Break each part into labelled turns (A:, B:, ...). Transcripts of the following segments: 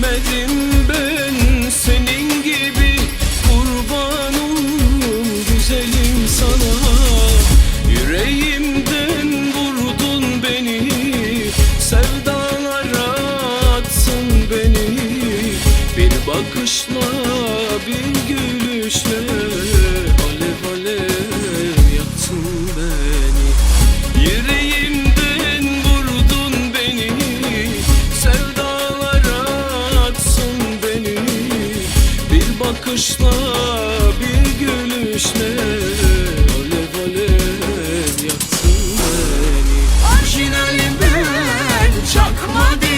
A: Görmedim ben
B: çakma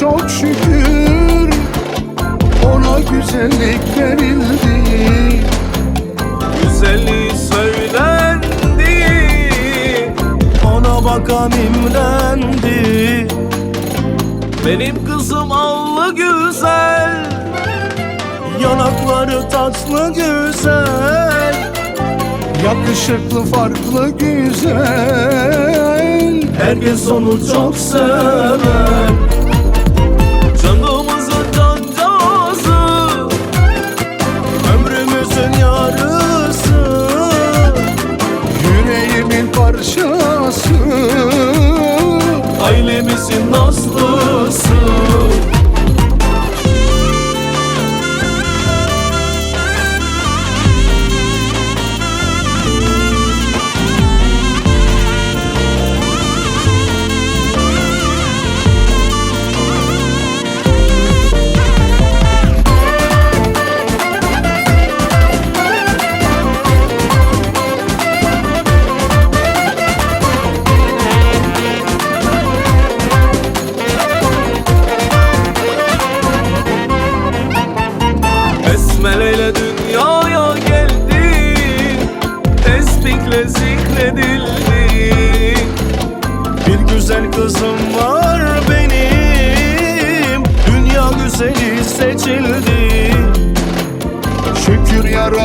C: çok şükür Ona güzellik verildi
A: Güzelliği söylendi Ona bakan imrendi Benim kızım allı güzel Yanakları tatlı güzel
C: Yakışıklı farklı güzel.
A: Herkes onu çok sever Ailemizin nazlısı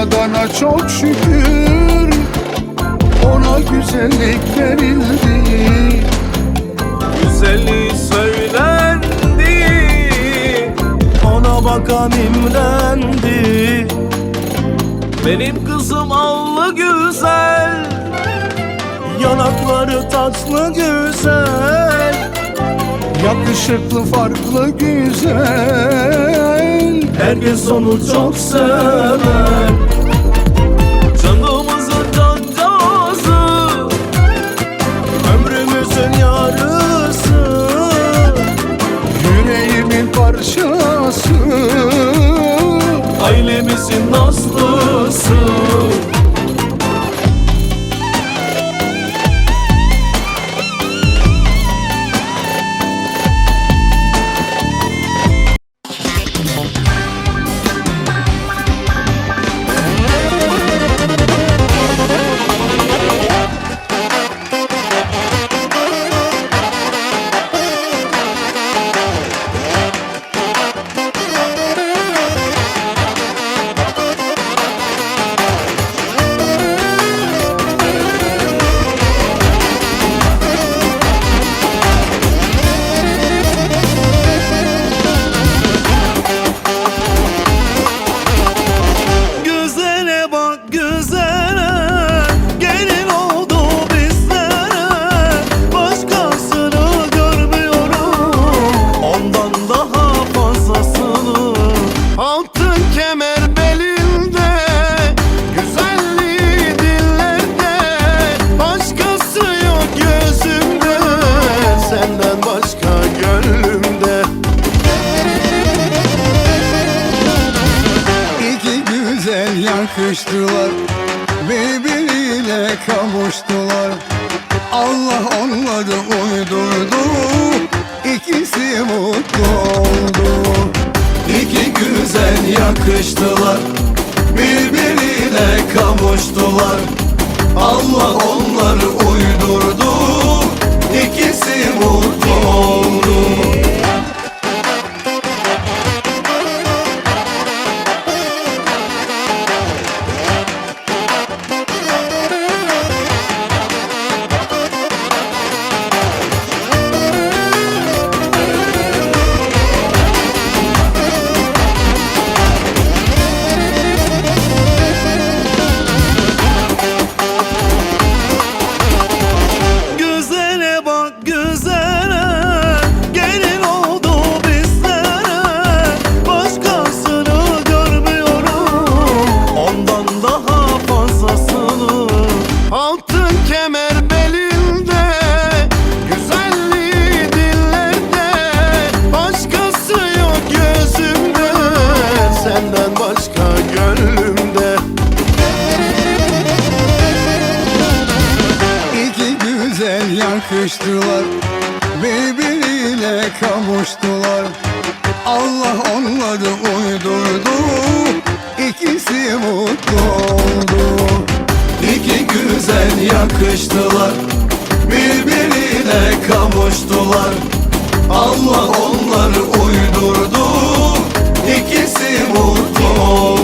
C: yaradana çok şükür. Ona güzellik verildi.
A: Güzelliği söylendi. Ona bakan imrendi Benim kızım allı güzel. Yanakları tatlı güzel
C: Yakışıklı farklı güzel.
A: Herkes onu çok sever. Canımızın tatlısı Ömrümüzün yarısı.
C: Yüreğimin parçası. Ailemizin naslısı. durdu İkisi mutlu oldu.
A: İki güzel yakıştılar Birbirine kavuştular. Allah onları uydurdu İkisi mutlu oldu. mutlu oldu.
C: İki güzel yakıştılar. Birbirine kavuştular. Allah onları uydurdu. İkisi mutlu oldu.